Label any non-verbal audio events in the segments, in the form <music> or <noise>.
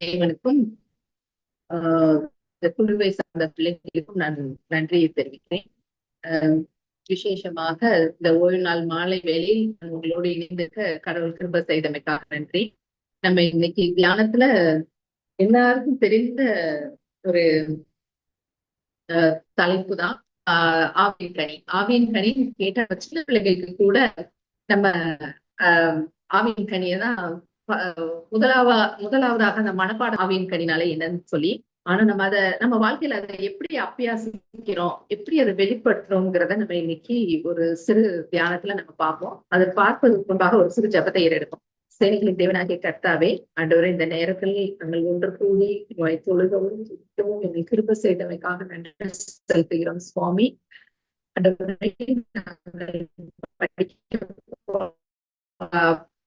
தேவனுக்கும் ஆஹ் குழுவை சார்ந்த பிள்ளைகளுக்கும் நான் நன்றியை தெரிவிக்கிறேன். ஆஹ் விசேஷமாக இந்த ஓய்வு நாள் மாலை வேளையில் நான் உங்களோடு இணைந்திருக்க கடவுள் கிருப செய்தமைக்காக நன்றி. நம்ம இன்னைக்கு தியானத்துல எல்லாருக்கும் தெரிந்த ஒரு தலைப்பு தான் ஆஹ் ஆவின் கனி. ஆவியின் கனி கேட்ட சின்ன பிள்ளைகளுக்கு கூட நம்ம ஆஹ் ஆவின் கனியை தான் முதலாவா முதலாவதாக அந்த மனப்பாடம் ஆவியின் கனினால என்னன்னு சொல்லி ஆனா நம்ம அதை நம்ம வாழ்க்கையில அதை எப்படி அப்பியாசிக்கிறோம் எப்படி அதை வெளிப்படுத்துறோங்கிறத நம்ம இன்னைக்கு ஒரு சிறு தியானத்துல நம்ம பார்ப்போம். அதை பார்ப்பதற்கு முன்பாக ஒரு சிறு ஜபத்தை ஏறெடுப்போம். சேனைகளின் தேவனாகிய கர்த்தாவே அன்றவரை இந்த நேரத்தில் நாங்கள் ஒன்று கூடி உங்களை தொழுகவும் சுத்தவும் எங்கள் கிருப செய்தமைக்காக நன்றி செலுத்துகிறோம் சுவாமி. ஆண்டவரை நாங்கள் படிக்க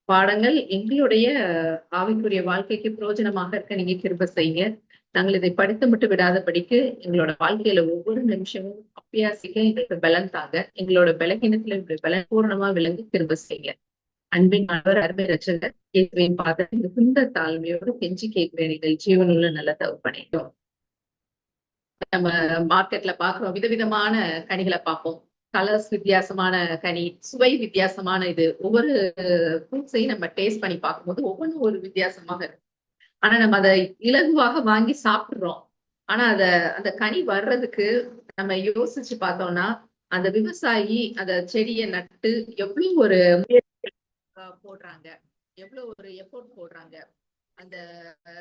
பாடங்கள் எங்களுடைய ஆவிக்குரிய வாழ்க்கைக்கு பிரயோஜனமாக இருக்க நீங்க கிருப செய்யுங்க. நாங்கள் இதை படித்து மட்டும் விடாத படிக்கு எங்களோட வாழ்க்கையில ஒவ்வொரு நிமிஷமும் அப்பியாசிக்க எங்களுக்கு பலன் தாங்க. எங்களோட பலகீனத்துல இப்படி பலன் பூர்ணமா விளங்கி கிருப செய்யுங்க. அன்பின் அவர் அருமை ரச்சகர் கேட்கிறேன் பார்த்து குந்த தாழ்மையோடு கெஞ்சி கேட்கிறேன். நீங்கள் ஜீவனுள்ள நல்ல தவப்பனையும் நம்ம மார்க்கெட்ல பாக்குறோம் விதவிதமான கனிகளை பார்ப்போம். கலர்ஸ் வித்தியாசமான கனி சுவை வித்தியாசமான இது ஒவ்வொரு ஃப்ரூட்ஸையும் நம்ம டேஸ்ட் பண்ணி பார்க்கும்போது ஒவ்வொன்றும் ஒரு வித்தியாசமாக இருக்கு ஆனா நம்ம அதை இலகுவாக வாங்கி சாப்பிடுறோம். ஆனா அத அந்த கனி வர்றதுக்கு நம்ம யோசிச்சு பார்த்தோம்னா அந்த விவசாயி அந்த செடியை நட்டு எவ்வளவு ஒரு போடுறாங்க எவ்வளவு ஒரு எஃபோர்ட் போடுறாங்க அந்த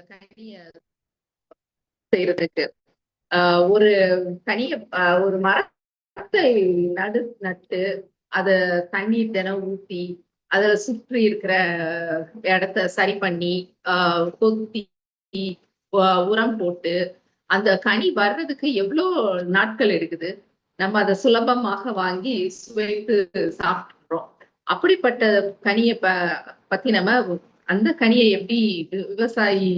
கனிய செய்யறதுக்கு. ஆஹ் ஒரு கனிய ஒரு மர மரத்தை நடு நட்டு அத தண்ணீர் தினம் ஊற்றி அதுல சுற்றி இருக்கிற இடத்த சரி பண்ணி ஆஹ் கொத்தி உரம் போட்டு அந்த கனி வர்றதுக்கு எவ்வளோ நாட்கள் எடுக்குது? நம்ம அதை சுலபமாக வாங்கி சுவைத்து சாப்பிடுறோம். அப்படிப்பட்ட கனியை ப பத்தி நம்ம அந்த கனியை எப்படி விவசாயி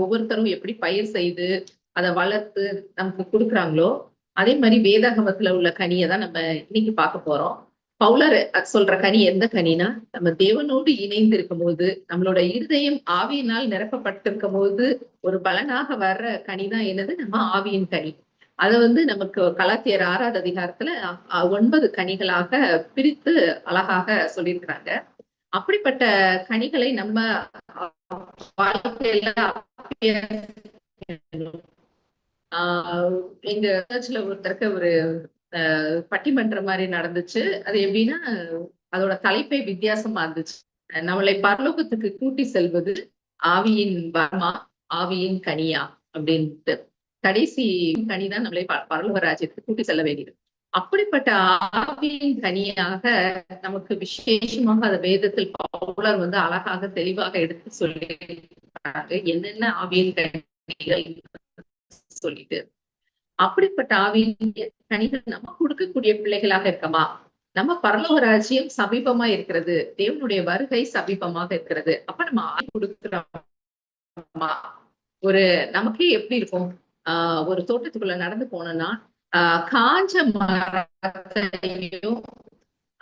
ஒவ்வொருத்தரும் எப்படி பயிர் செய்து அதை வளர்த்து நமக்கு கொடுக்குறாங்களோ அதே மாதிரி வேதாகமத்துல உள்ள கனியை தான் நம்ம இன்னைக்கு பார்க்க போறோம். பவுலர் சொல்ற கனி எந்த கனினா நம்ம தேவனோடு இணைந்து இருக்கும் போது நம்மளோட இருதயம் ஆவியினால் நிரப்பப்பட்டிருக்கும் போது ஒரு பலனாக வர்ற கனி தான் என்னது? நம்ம ஆவியின் கனி. அதை வந்து நமக்கு கலாத்தியர் ஆறாவது அதிகாரத்துல ஒன்பது கனிகளாக பிரித்து அழகாக சொல்லியிருக்கிறாங்க. அப்படிப்பட்ட கனிகளை நம்ம வாழ்க்கையில எங்க சர்ச்ல ஒருத்தருக்கு ஒரு பட்டிமன்றம் மாதிரி நடந்துச்சு. அது எப்படின்னா அதோட தலைப்பே வித்தியாசமா இருந்துச்சு. நம்மளை பரலோகத்துக்கு கூட்டி செல்வது ஆவியின் வர்மா ஆவியின் கனியா அப்படின்ட்டு. கடைசி கனிதான் நம்மளை பரலோக ராஜ்யத்துக்கு கூட்டி செல்ல வேண்டியது. அப்படிப்பட்ட ஆவியின் கனியாக நமக்கு விசேஷமாக அந்த வேதத்தில் பவுலர் வந்து அழகாக தெளிவாக எடுத்து சொல்லி என்னென்ன ஆவியின் கனிகள் சொல்லிட்டு அப்படிப்பட்ட ஆவியின் கனிகள் நம்ம கொடுக்கக்கூடிய பிள்ளைகளாக இருக்கமா? நம்ம பரலோக ராஜ்யம் சமீபமா இருக்கிறது. தேவனுடைய வருகை சமீபமாக இருக்கிறது. அப்ப நம்ம ஆவி கொடுக்கிறோமா ஒரு நமக்கே எப்படி இருக்கும்? ஆஹ் ஒரு தோட்டத்துக்குள்ள நடந்து போனோம்னா ஆஹ் காஞ்ச மரத்தையும்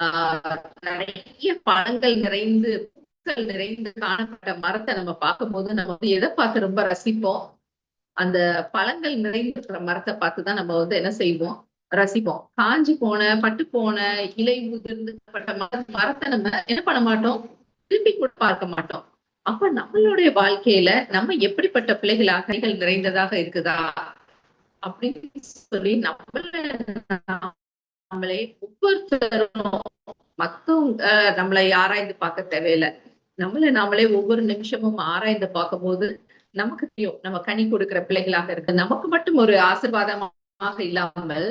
ஆஹ் நிறைய பழங்கள் நிறைந்து பூக்கள் நிறைந்து காணப்பட்ட மரத்தை நம்ம பார்க்கும் போது நம்ம வந்து எதை பார்த்து ரொம்ப ரசிப்போம்? அந்த பழங்கள் நிறைந்திருக்கிற மரத்தை பார்த்துதான் நம்ம வந்து என்ன செய்வோம்? ரசிப்போம். காஞ்சி போன பட்டு போன இலை உதிர்ந்துப்பட்ட மரத்தை நம்ம என்ன பண்ண மாட்டோம்? திரும்பி கூட பார்க்க மாட்டோம். அப்ப நம்மளுடைய வாழ்க்கையில நம்ம எப்படிப்பட்ட பிள்ளைகளாக நிறைந்ததாக இருக்குதா? அப்படின்னு சொல்லி நம்மள நம்மளே ஒவ்வொருத்தரும் மத்தவங்க நம்மளை ஆராய்ந்து பார்க்க தேவையில்லை. நம்மளை நாமளே ஒவ்வொரு நிமிஷமும் ஆராய்ந்து பார்க்கும் போது நமக்கு தெரியும். நம்ம கனி கொடுக்கிற பிள்ளைகளாக இருக்கு நமக்கு மட்டும் ஒரு ஆசிர்வாதமாக இல்லாமல்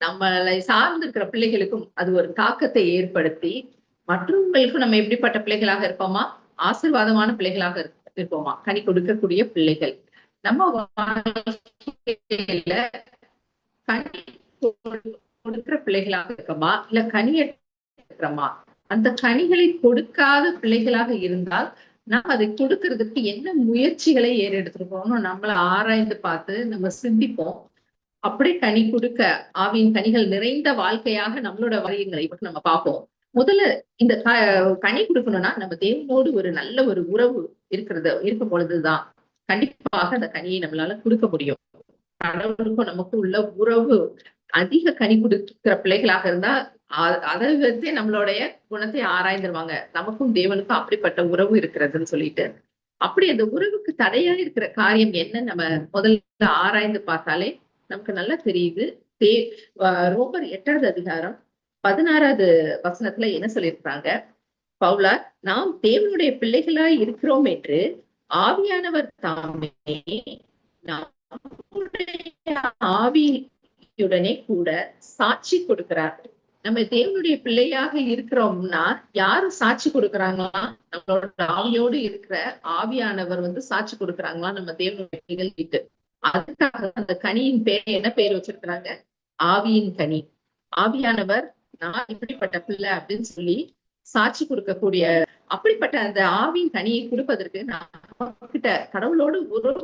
நம்மளை சார்ந்திருக்கிற பிள்ளைகளுக்கும் அது ஒரு தாக்கத்தை ஏற்படுத்தி மற்றவங்களுக்கும் நம்ம எப்படிப்பட்ட பிள்ளைகளாக இருப்போமா? ஆசிர்வாதமான பிள்ளைகளாக இருப்போமா? கனி கொடுக்கக்கூடிய பிள்ளைகள். நம்ம கனி கொடுக்கிற பிள்ளைகளாக இருக்கமா? இல்ல கனி இருக்கிறோமா அந்த கனிகளை கொடுக்காத பிள்ளைகளாக இருந்தால் நம்ம அதை கொடுக்கறதுக்கு என்ன முயற்சிகளை ஏறெடுத்திருக்கோம்னு நம்மள ஆராய்ந்து பார்த்து நம்ம சிந்திப்போம். அப்படி கனி கொடுக்க ஆவியின் கனிகள் நிறைந்த வாழ்க்கையாக நம்மளோட வரியங்களை நம்ம பார்ப்போம். முதல்ல இந்த கனி கொடுக்கணும்னா நம்ம தேவனோடு ஒரு நல்ல ஒரு உறவு இருக்கிறது இருக்கும் பொழுதுதான் கண்டிப்பாக அந்த கனியை நம்மளால கொடுக்க முடியும். கடவுளுக்கும் நமக்கு உள்ள உறவு அதிக கனி கொடுக்கிற பிள்ளைகளாக இருந்தா அதை வந்து நம்மளுடைய குணத்தை ஆராய்ந்துருவாங்க. நமக்கும் தேவனுக்கும் அப்படிப்பட்ட உறவு இருக்கிறதுன்னு சொல்லிட்டு. அப்படி அந்த உறவுக்கு தடையா இருக்கிற காரியம் என்ன? நம்ம முதல்ல ஆராய்ந்து பார்த்தாலே நமக்கு நல்லா தெரியுது. தே ரோமர் எட்டாவது அதிகாரம் பதினாறாவது வசனத்துல என்ன சொல்லியிருக்காங்க பவுலா நாம் தேவனுடைய பிள்ளைகளாய் இருக்கிறோம் என்று ஆவியானவர் தாமே நம்முடைய ஆவியுடனே கூட சாட்சி கொடுக்கிறார். நம்ம தேவனுடைய பிள்ளையாக இருக்கிறோம்னா யாரு சாட்சி கொடுக்குறாங்களா? நம்மளோட ஆவியோடு இருக்கிற ஆவியானவர் வந்து சாட்சி கொடுக்குறாங்களா? நம்ம தேவனுடைய பிள்ளைகளுக்கு அதுக்காக அந்த கனியின் பேர் என்ன பேர் வச்சிருக்கிறாங்க? ஆவியின் கனி. ஆவியானவர் நான் இப்படிப்பட்ட பிள்ளை அப்படின்னு சொல்லி சாட்சி கொடுக்கக்கூடிய அப்படிப்பட்ட அந்த ஆவியின் கனியை கொடுப்பதற்கு நான் கிட்ட கடவுளோடு உறவு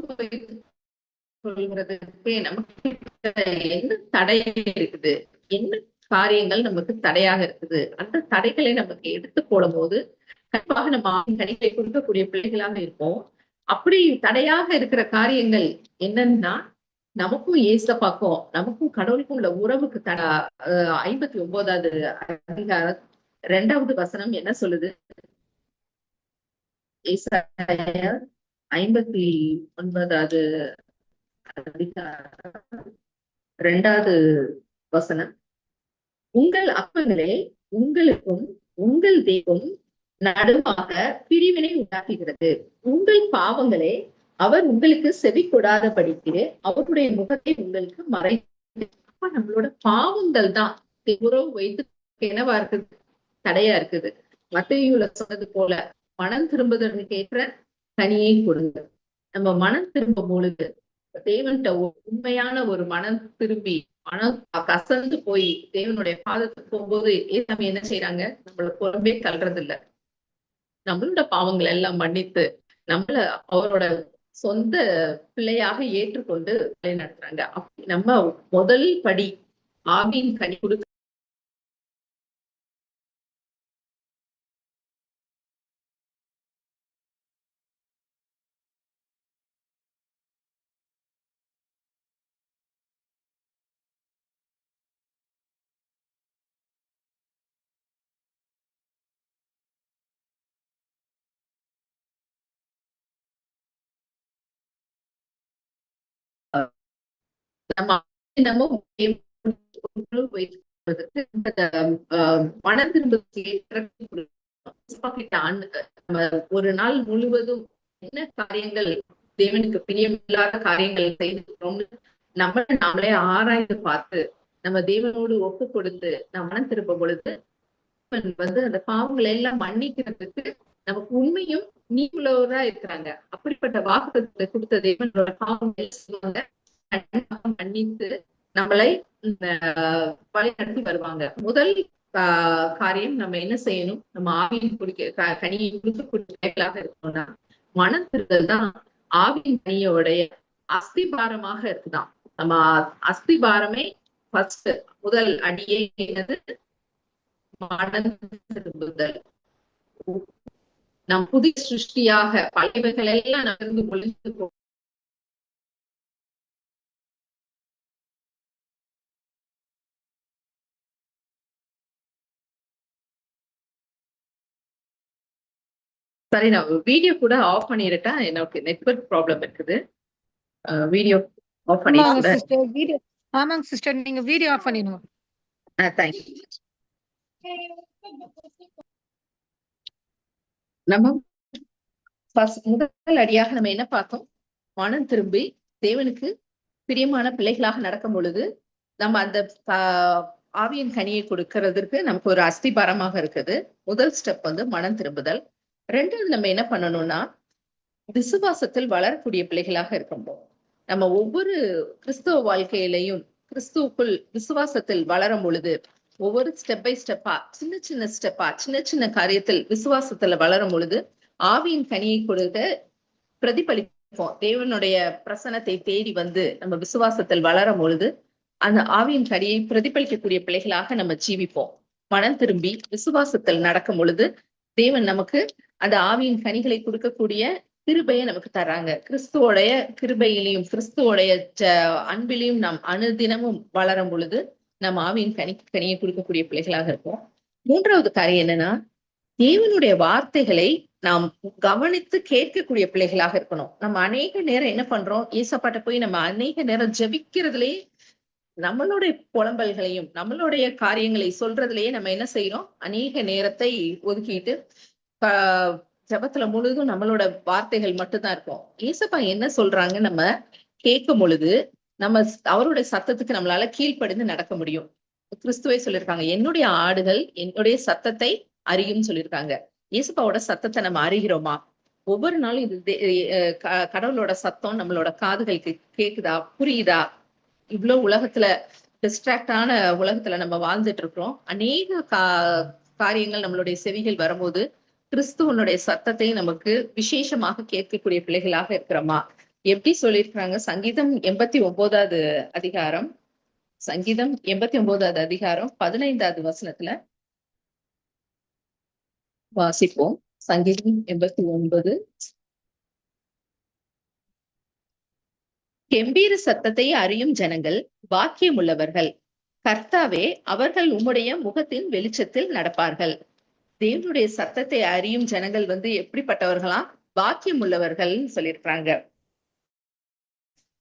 சொல்கிறதுக்கு நமக்கு என்ன தடை இருக்குது? என்ன காரியங்கள் நமக்கு தடையாக இருக்குது. அந்த தடைகளை நமக்கு எடுத்து போடும் போது கண்டிப்பாக நம்ம கணிகளை கொடுக்கக்கூடிய பிள்ளைகளாக இருப்போம். அப்படி தடையாக இருக்கிற காரியங்கள் என்னன்னா நமக்கும் ஏசப்பாக்கும் நமக்கும் கடவுளுக்கும் உள்ள உறவுக்கு தட ஐம்பத்தி ஒன்பதாவது அதிகாரம் ரெண்டாவது வசனம் என்ன சொல்லுது? ஐம்பத்தி ஒன்பதாவது அதிகாரம் ரெண்டாவது வசனம். உங்கள் அப்பங்களே உங்களுக்கும் உங்கள் தெய்வம் நடுவாக பிரிவினை உண்டாக்குகிறது. உங்கள் பாவங்களே அவர் உங்களுக்கு செவி கொடாதபடிக்கு அவருடைய முகத்தை உங்களுக்கு மறை நம்மளோட பாவங்கள் தான். உறவு வைத்து என்னவா இருக்குது? தடையா இருக்குது. மத்தையுல சொன்னது போல மனம் திரும்புதற்கு ஏற்ற கனியை கொடுங்க. நம்ம மனம் திரும்பும் பொழுது தேவன்கிட்ட உண்மையான ஒரு மனம் திரும்பி ஆனா கசந்து போய் தேவனுடைய பாதத்துக்கு போகும்போது ஏசாமி என்ன செய்யறாங்க நம்மள புறம்பே தள்ளுறது இல்ல நம்மளோட பாவங்கள் எல்லாம் மன்னித்து நம்மள அவரோட சொந்த பிள்ளையாக ஏற்றுக்கொண்டு வழி நடத்துறாங்க அப்படி நம்ம முதல் படி ஆவியின் கனி கொடுக்க ஏற்ற கிட்ட ஒரு நாள் முழுவதும் என்ன காரியங்கள் தேவனுக்கு பிரியமில்லாத காரியங்கள் செய்திருக்கிறோம்னு நம்ம நாமளே ஆராய்ந்து பார்த்து நம்ம தேவனோடு ஒப்பு கொடுத்து நம்ம மனம் திரும்ப பொழுது வந்து அந்த பாவங்களை எல்லாம் மன்னிக்கிறதுக்கு நமக்கு உண்மையும் நீங்களோரா இருக்கிறாங்க. அப்படிப்பட்ட வாக்குத்தத்தை கொடுத்த தேவனோட பாவங்கள் மன்னித்து நம்மளை வழி நடத்தி வருவாங்க. முதல் ஆஹ், காரியம் நம்ம என்ன செய்யணும்? நம்ம ஆவியின் குடிக்க கனியை குடிக்கக்கூடிய குடிக்கலாக இருக்கணும்னா மனம் திருதல் தான் ஆவியின் கனியோடைய அஸ்திபாரமாக இருக்குதாம். நம்ம அஸ்திபாரமே ஃபர்ஸ்ட் முதல் அடியே என்னது? மனம் திரும்புதல். நம் புதிய சிருஷ்டியாக பழையவைகள் எல்லாம் நகர்ந்து ஒளிந்து சரி நான் வீடியோ கூட ஆஃப் பண்ணிருட்டேன் எனக்கு நெட்வொர்க் ப்ராப்ளம் இருக்குது. வீடியோ ஆஃப் பண்ணி ஆமாங்க கூட சிஸ்டர் வீடியோ ஆமாங்க சிஸ்டர் நீங்க வீடியோ ஆஃப் பண்ணிடுங்க. தேங்க்யூ நம்ம முதல் அடியாக நம்ம என்ன பார்த்தோம்? மனம் திரும்பி தேவனுக்கு பிரியமான பிள்ளைகளாக நடக்கும் பொழுது நம்ம அந்த ஆவியின் கனியை கொடுக்கறதுக்கு நமக்கு ஒரு அஸ்திபாரமாக இருக்குது. முதல் ஸ்டெப் வந்து மனம் திரும்புதல். ரெண்டாவது நம்ம என்ன பண்ணணும்னா விசுவாசத்தில் வளரக்கூடிய பிள்ளைகளாக இருக்கணும். நம்ம ஒவ்வொரு கிறிஸ்துவ வாழ்க்கையிலையும் கிறிஸ்துவுக்குள் விசுவாசத்தில் வளரும் பொழுது ஒவ்வொரு ஸ்டெப் பை ஸ்டெப்பா சின்ன சின்ன ஸ்டெப்பா சின்ன சின்ன காரியத்தில் விசுவாசத்துல வளரும் பொழுது ஆவியின் கனியை கொடுக்க பிரதிபலிப்போம். தேவனுடைய பிரசனத்தை தேடி வந்து நம்ம விசுவாசத்தில் வளரும் பொழுது அந்த ஆவியின் கனியை பிரதிபலிக்கக்கூடிய பிள்ளைகளாக நம்ம ஜீவிப்போம். மனம் திரும்பி விசுவாசத்தில் நடக்கும் பொழுது தேவன் நமக்கு அந்த ஆவியின் கனிகளை கொடுக்கக்கூடிய கிருபையை நமக்கு தராங்க. கிறிஸ்துவோடைய கிருபையிலையும் கிறிஸ்துவோடைய அன்பிலையும் நாம் அனுதினமும் வளரும் பொழுது நம்ம ஆவியின் கனி கனியை கொடுக்கக்கூடிய பிள்ளைகளாக இருக்கும் மூன்றாவது காரியம் என்னன்னா தேவனுடைய வார்த்தைகளை நாம் கவனித்து கேட்கக்கூடிய பிள்ளைகளாக இருக்கணும். நம்ம அநேக நேரம் என்ன பண்றோம்? ஏசப்பாட்ட போய் நம்ம அநேக நேரம் ஜெபிக்கிறதுலயே நம்மளுடைய புலம்பல்களையும் நம்மளுடைய காரியங்களை சொல்றதுலயே நம்ம என்ன செய்யறோம் அநேக நேரத்தை ஒதுக்கிட்டு ஜெபத்துல முழுதும் நம்மளோட வார்த்தைகள் மட்டும்தான் இருக்கும். ஏசப்பா என்ன சொல்றாங்க? நம்ம கேட்கும் பொழுது நம்ம அவருடைய சத்தத்துக்கு நம்மளால கீழ்ப்படிந்து நடக்க முடியும். கிறிஸ்துவை சொல்லியிருக்காங்க என்னுடைய ஆடுகள் என்னுடைய சத்தத்தை அறியும் சொல்லியிருக்காங்க. இயேசுப்பாவோட சத்தத்தை நம்ம அறிகிறோமா? ஒவ்வொரு நாளும் இது கடவுளோட சத்தம் நம்மளோட காதுகளுக்கு கேக்குதா? புரியுதா? இவ்வளவு உலகத்துல டிஸ்ட்ராக்டான உலகத்துல நம்ம வாழ்ந்துட்டு இருக்கிறோம். அநேக கா காரியங்கள் நம்மளுடைய செவிகள் வரும்போது கிறிஸ்துவனுடைய சத்தத்தை நமக்கு விசேஷமாக கேட்கக்கூடிய பிள்ளைகளாக இருக்கிறோமா? எப்படி சொல்லியிருக்கிறாங்க? சங்கீதம் எண்பத்தி ஒன்பதாவது அதிகாரம். சங்கீதம் எண்பத்தி ஒன்பதாவது அதிகாரம் பதினைந்தாவது வசனத்துல வாசிப்போம். சங்கீதம் எண்பத்தி ஒன்பது. கெம்பீர சத்தத்தை அறியும் ஜனங்கள் பாக்கியம் உள்ளவர்கள் கர்த்தாவே அவர்கள் உம்முடைய முகத்தின் வெளிச்சத்தில் நடப்பார்கள். தேவனுடைய சத்தத்தை அறியும் ஜனங்கள் வந்து எப்படிப்பட்டவர்களாம்? பாக்கியம் உள்ளவர்கள்னு சொல்லியிருக்கிறாங்க.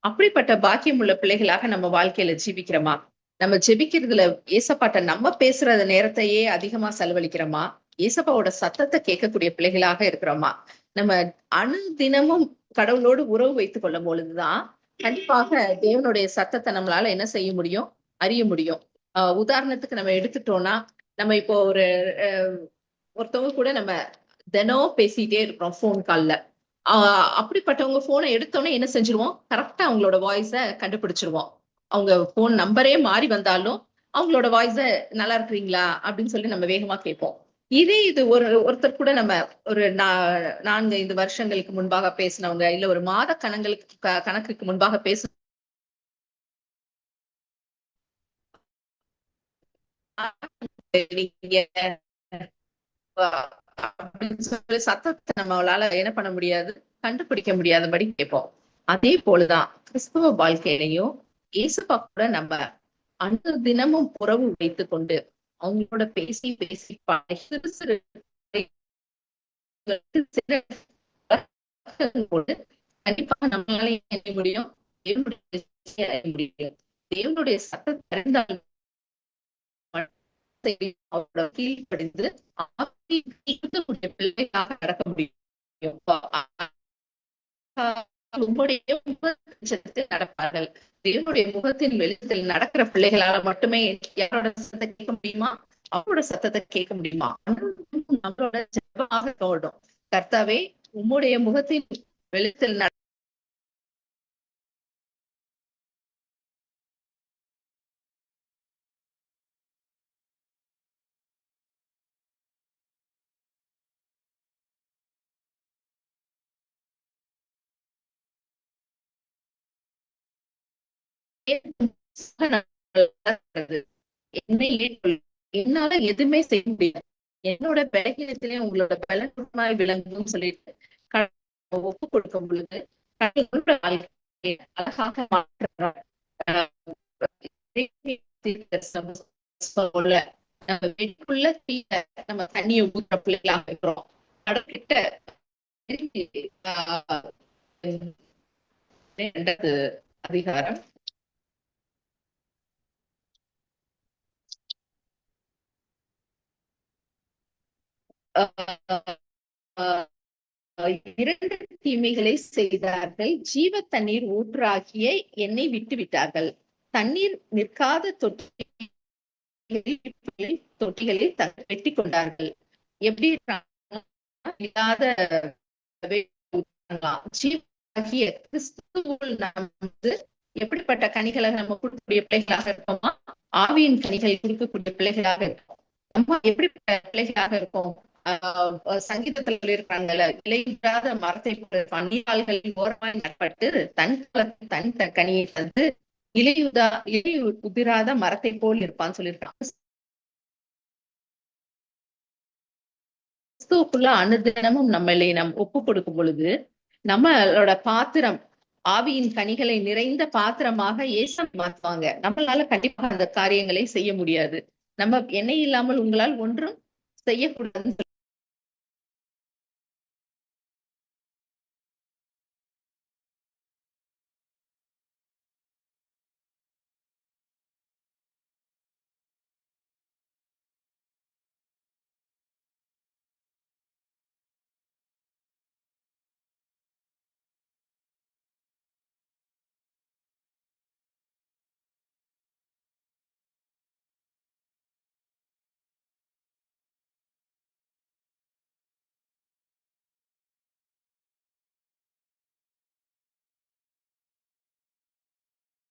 அப்படிப்பட்ட பாக்கியம் உள்ள பிள்ளைகளாக நம்ம வாழ்க்கையில ஜீவிக்கிறோமா? நம்ம ஜெபிக்கிறதுல ஏசப்பாட்ட நம்ம பேசுற நேரத்தையே அதிகமா செலவழிக்கிறோமா? ஏசப்பாவோட சத்தத்தை கேட்கக்கூடிய பிள்ளைகளாக இருக்கிறோமா? நம்ம அனுதினமும் கடவுளோடு உறவு வைத்துக் கொள்ளும் பொழுதுதான் கண்டிப்பாக தேவனுடைய சத்தத்தை நம்மளால என்ன செய்ய முடியும்? அறிய முடியும். ஆஹ் உதாரணத்துக்கு நம்ம எடுத்துட்டோம்னா நம்ம இப்போ ஒரு அஹ், ஒருத்தவங்க கூட நம்ம தினம் பேசிட்டே இருக்கிறோம் ஃபோன் கால்ல ஆஹ் அப்படிப்பட்டவங்க போனை எடுத்தோன்னே என்ன செஞ்சிருவோம்? கரெக்டா அவங்களோட வாய்ஸ கண்டுபிடிச்சிருவோம். அவங்க போன் நம்பரே மாறி வந்தாலும் அவங்களோட வாய்ஸை நல்லா இருக்கிறீங்களா? அப்படின்னு சொல்லி நம்ம வேகமா கேட்போம். இதே இது ஒரு ஒருத்தர் கூட நம்ம ஒரு நா- நான்கு ஐந்து வருஷங்களுக்கு முன்பாக பேசினவங்க இல்ல ஒரு மாத கணங்களுக்கு க- கணக்குக்கு முன்பாக பேச நீங்க அப்படின்னு சொல்லி சத்தத்தை நம்மளால என்ன பண்ண முடியாது? கண்டுபிடிக்க முடியாதபடி கேட்போம். அதே போலதான் கிறிஸ்துவ வாழ்க்கையிலையும் இயேசுப்பா கூட நம்ம அன்று தினமும் உறவு வைத்து கொண்டு அவங்களோட பேசி பேசி சிறு சிறு கண்டிப்பாக நம்மளால என்ன செய்ய முடியும். தேவனுடைய இசையை அறிய முடியும் தேவனுடைய கீழ்ப்படிந்து பிள்ளையாக நடக்க முடியும். உங்களுடைய முகத்தில் நடப்பார்கள். தேவனுடைய முகத்தின் வெளிச்சத்தில் நடக்கிற பிள்ளைகளால மட்டுமே யாரோட சத்தத்தை கேட்க முடியுமா? அவரோட சத்தத்தை கேட்க முடியுமா? நம்மளோட ஜபமாக தோடும் கர்த்தாவே உம்முடைய முகத்தின் வெளிச்சத்தில் என்னை என்னால எதுவுமே செய்ய முடியாது என்னோட பலகீனத்திலே உங்களோட பலனுமாய் விளங்கும் சொல்லிட்டு ஒப்பு கொடுக்கும் பொழுது அழகாக மாற்றுறார் ஆஹ் நம்ம வெட்டுக்குள்ள தீய நம்ம தண்ணியை ஊத்துற பிள்ளைகளாக இருக்கிறோம். கடற்கிட்ட அதிகாரம்? இரண்டு தீமைகளை செய்தார்கள். ஜீவ தண்ணீர் ஊற்றாகிய என்னை விட்டு விட்டார்கள் தண்ணீர் நிற்காத தொட்டிகளில் தொட்டிகளில் வெட்டி கொண்டார்கள். எப்படி இல்லாத ஜீவாகிய கிறிஸ்துவில் கிறிஸ்துவுக்குள் எப்படிப்பட்ட கனிகளை நம்ம கொடுக்கக்கூடிய பிள்ளைகளாக இருப்போமா ஆவியின் கனிகள் கொடுக்கக்கூடிய பிள்ளைகளாக இருப்போம் நம்ம எப்படிப்பட்ட பிள்ளைகளாக இருப்போம் சங்கீதத்துல சொல்லியிருக்காங்கல்ல இலையில்லாத மரத்தை போல இருப்பான் ஓரமாய் நட்பட்டு தன் காலத்தில் தன் த- கனியை தந்து இலையுதா இலை உதிராத மரத்தை போல் இருப்பான்னு சொல்லியிருக்காங்க கிறிஸ்துவுக்குள்ள அனுதினமும் நம்மளை நம் ஒப்பு கொடுக்கும் பொழுது நம்மளோட பாத்திரம் ஆவியின் கனிகளை நிறைந்த பாத்திரமாக ஏச மாத்துவாங்க. நம்மளால கண்டிப்பாக அந்த காரியங்களை செய்ய முடியாது. நம்ம எண்ணெய் இல்லாமல் உங்களால் ஒன்றும் செய்யக்கூடாதுன்னு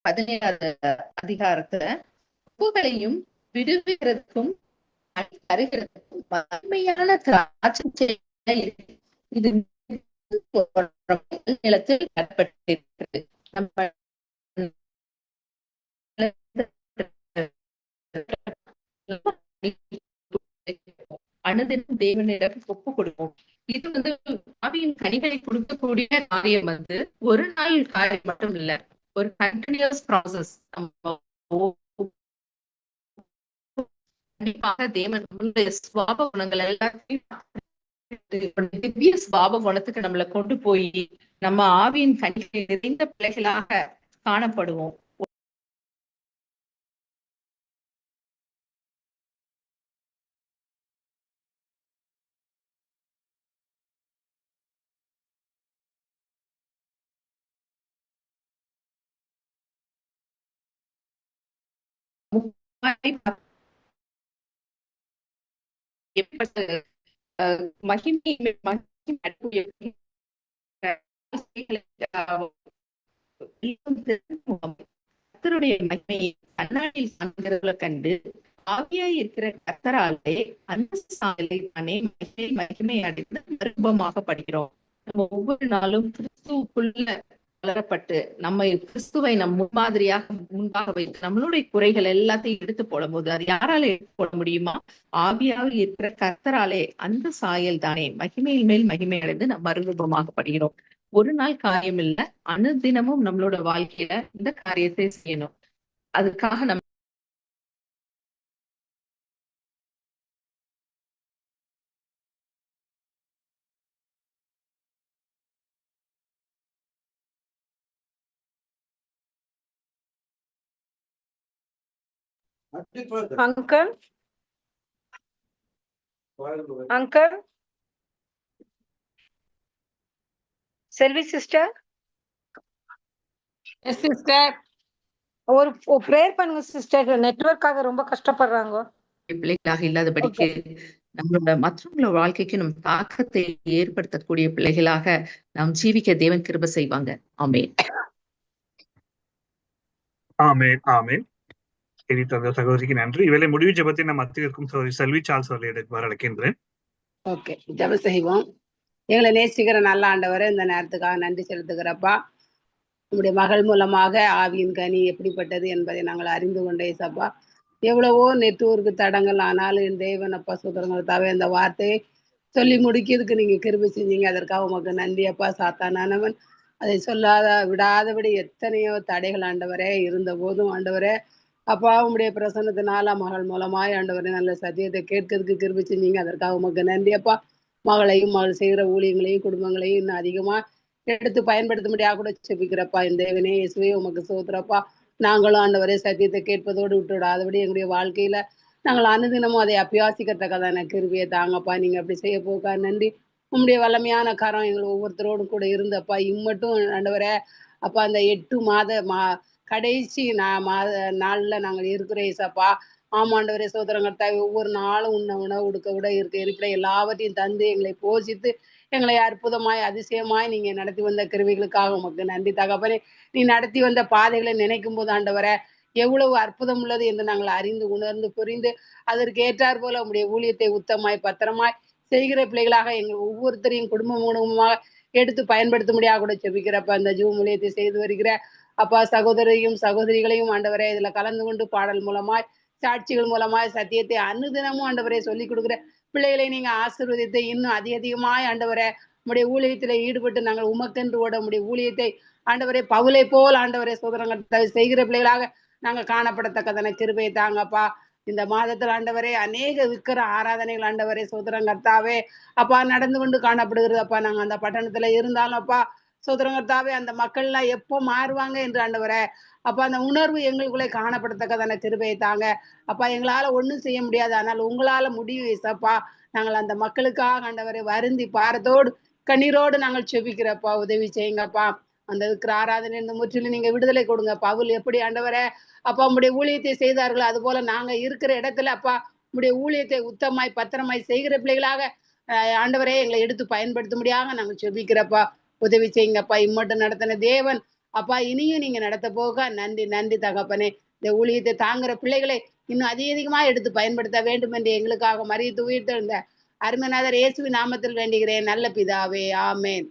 பதினேழாவது அதிகாரத்துல உப்புகளையும் விடுவிக்கிறதுக்கும் அருகிறதுக்கும் வலிமையான திராட்சை இது நிலத்தில் நடப்பட்டிருக்கிறது நம்ம <laughs> அனுதினம் தேவனிடம் ஒப்பு கொடுப்போம். இது வந்து ஆவியின் கனிகளை கொடுக்கக்கூடிய காரியம் வந்து ஒரு நாள் காரியம் மட்டும் இல்ல. ஒரு கண்டினியூஸ் ப்ராசஸ் கண்டிப்பாக தேவன் நம்மளுடைய சுவாப குணங்கள் எல்லாத்தையும் திவ்ய சுவாப குணத்துக்கு நம்மளை கொண்டு போய் நம்ம ஆவியின் கண்டி நிறைந்த பிள்ளைகளாக காணப்படுவோம். மகிமை மகிமை மகிமையை கண்ணாடியில் கண்டு ஆவியாய் இருக்கிற கர்த்தராலே அந்த சாலை தானே மகிமை மகிமை அடைந்து மறுபமாக படுகிறோம் நம்ம ஒவ்வொரு நாளும் கிறிஸ்துவுக்குள்ள வளரப்பட்டு நம்ம கிறிஸ்துவை நம் முன்மாதிரியாக முன்பாக வைத்து நம்மளுடைய குறைகள் எல்லாத்தையும் எடுத்து போடும்போது அது யாரால எடுத்து போட முடியுமா? ஆவியாக இருக்கிற கர்த்தராலே அந்த சாயல் தானே மகிமையின் மேல் மகிமை அடைந்து நம் மறுரூபமாகப்படுகிறோம் ஒரு நாள் காரியம் இல்ல அனுதினமும் நம்மளோட வாழ்க்கையில இந்த காரியத்தை செய்யணும். அதுக்காக நம்ம Uncle, uncle. Selvi sister yes sister ஒரு ப்ரேயர் பண்ணுங்க சிஸ்டர் நெட்வொர்க்காக ரொம்ப கஷ்டப்படுறாங்க. பிள்ளைகளாக இல்லாதபடிக்கு நம்மளோட மற்றவங்களோட வாழ்க்கைக்கு நம்ம தாக்கத்தை ஏற்படுத்தக்கூடிய பிள்ளைகளாக நாம் ஜீவிக்க தேவன் கிருப செய்வாங்க. ஆமென். ஆமேன் ஆமேன். சரி தந்த சகோதரிக்கு நன்றி. இவளை முடிவு ஜபத்தை நம் மத்தியில் இருக்கும் சகோதரி செல்வி சார்ஸ் அவர்களை வர அழைக்கின்றேன் ஓகே ஜப செய்வோம். எங்களை நேசிக்கிற நல்ல ஆண்டவர் இந்த நேரத்துக்காக நன்றி செலுத்துகிறப்பா. நம்முடைய மகள் மூலமாக ஆவியின் கனி எப்படிப்பட்டது என்பதை நாங்கள் அறிந்து கொண்டே சப்பா எவ்வளவோ நெட்வொர்க்கு தடங்கள் ஆனாலும் என் தேவன் அப்பா சுதரங்கள் தவிர இந்த வார்த்தையை சொல்லி முடிக்கிறதுக்கு நீங்க கிருபி செஞ்சீங்க. அதற்காக உமக்கு நன்றி அப்பா சாத்தானவன் அதை சொல்லாத விடாதபடி எத்தனையோ தடைகள் ஆண்டவரே இருந்த போதும் ஆண்டவரே. அப்பா உம்முடைய நாலாம் மகள் மூலமாய் ஆண்டவரே நல்ல சத்தியத்தை கேட்கறதுக்கு கிருபி செஞ்சீங்க. அதற்காக உமக்கு நன்றி அப்பா. மகளையும் மகள் செய்கிற ஊழியங்களையும் குடும்பங்களையும் இன்னும் அதிகமா எடுத்து பயன்படுத்த முடியாது கூட செபிக்கிறப்பா. இந்த தேவனே இயேசுவே உமக்கு சோத்துறப்பா நாங்களும் ஆண்டவரே சத்தியத்தை கேட்பதோடு விட்டு விடாதபடி எங்களுடைய வாழ்க்கையில நாங்கள் அனுதினமும் அதை அபியாசிக்கத்தக்கதான கிருபியை தாங்கப்பா. நீங்க அப்படி செய்ய போக்கா நன்றி. உம்முடைய வல்லமையான கரம் எங்கள் ஒவ்வொருத்தரோடும் கூட இருந்தப்பா. இம்மட்டும் ஆண்டவரே அப்பா அந்த எட்டு மாத மா கடைசி நா மாத நாள்ல நாங்கள் இருக்கிறோம் ஏசப்பா. ஆமாண்டவரே சோதரங்கத்தாய் ஒவ்வொரு நாளும் உண்ண உணவு கொடுக்க விட இருக்க. இருக்கிற எல்லாவற்றையும் தந்து எங்களை போஷித்து எங்களை அற்புதமாய் அதிசயமாய் நீங்க நடத்தி வந்த கிருவிகளுக்காக உமக்கு நன்றி தகப்பனே. நீ நடத்தி வந்த பாதைகளை நினைக்கும் போது ஆண்டவரை எவ்வளவு அற்புதம் உள்ளது என்று நாங்கள் அறிந்து உணர்ந்து புரிந்து அதற்கு ஏற்றார் போல உங்களுடைய ஊழியத்தை உத்தமாய் பத்திரமாய் செய்கிற பிள்ளைகளாக எங்கள் ஒவ்வொருத்தரையும் குடும்பம் குடும்பமாக எடுத்து பயன்படுத்த முடியாது கூட செபிக்கிறப்ப அந்த ஜூ ஊழியத்தை செய்து வருகிற அப்பா சகோதரியும் சகோதரிகளையும் ஆண்டவரே இதுல கலந்து கொண்டு பாடல் மூலமாய் சாட்சிகள் மூலமாய் சத்தியத்தை அனுதினமும் ஆண்டவரே சொல்லி கொடுக்குற பிள்ளைகளை நீங்க ஆசீர்வதித்து இன்னும் அதிக அதிகமாய் ஆண்டவரே உடைய ஊழியத்துல ஈடுபட்டு நாங்கள் உமக்கென்று ஓட உடைய ஊழியத்தை ஆண்டவரே பவுலை போல் ஆண்டவரே சோதரங்கள் செய்கிற பிள்ளைகளாக நாங்க காணப்படத்தக்கதான கிருபையை தாங்கப்பா. இந்த மாதத்தில் ஆண்டவரே அநேக விக்கிர ஆராதனைகள் ஆண்டவரே சோதரம் கர்த்தாவே அப்பா நடந்து கொண்டு காணப்படுகிறது. அப்பா நாங்க அந்த பட்டணத்துல இருந்தாலும் அப்பா சோதரம் அந்த அந்த மக்கள்லாம் எப்போ மாறுவாங்க என்று ஆண்டவரை அப்பா அந்த உணர்வு எங்களுக்குள்ளே காணப்படத்தக்கதான கிருபையை தாங்க. அப்பா எங்களால ஒண்ணும் செய்ய முடியாது. ஆனால் உங்களால முடியும் ஏசப்பா. நாங்கள் அந்த மக்களுக்காக ஆண்டவரை வருந்தி பாரத்தோடு கண்ணீரோடு நாங்கள் செபிக்கிறப்பா உதவி செய்யுங்கப்பா. அந்த இருக்கிற ஆராதனை இந்த முற்றிலும் நீங்க விடுதலை கொடுங்க. பவுல் எப்படி ஆண்டவர அப்பா உங்களுடைய ஊழியத்தை செய்தார்களோ அது போல நாங்க இருக்கிற இடத்துல அப்பா உங்களுடைய ஊழியத்தை உத்தமாய் பத்திரமாய் செய்கிற பிள்ளைகளாக அஹ், ஆண்டவரே எங்களை எடுத்து பயன்படுத்த முடியாம நாங்க செபிக்கிறப்பா. உதவி செய்யுங்கப்பா. இம்மட்டும் நடத்தின தேவன். அப்பா இனியும் நீங்க நடத்த போக நன்றி நன்றி தகப்பனே. இந்த ஊழியத்தை தாங்குற பிள்ளைகளை இன்னும் அதிக அதிகமா எடுத்து பயன்படுத்த வேண்டும் என்று எங்களுக்காக மறியத்து உயிர்த்தெழுந்த அருமநாதர் இயேசுவி நாமத்தில் வேண்டுகிறேன். நல்ல பிதாவே ஆமேன்.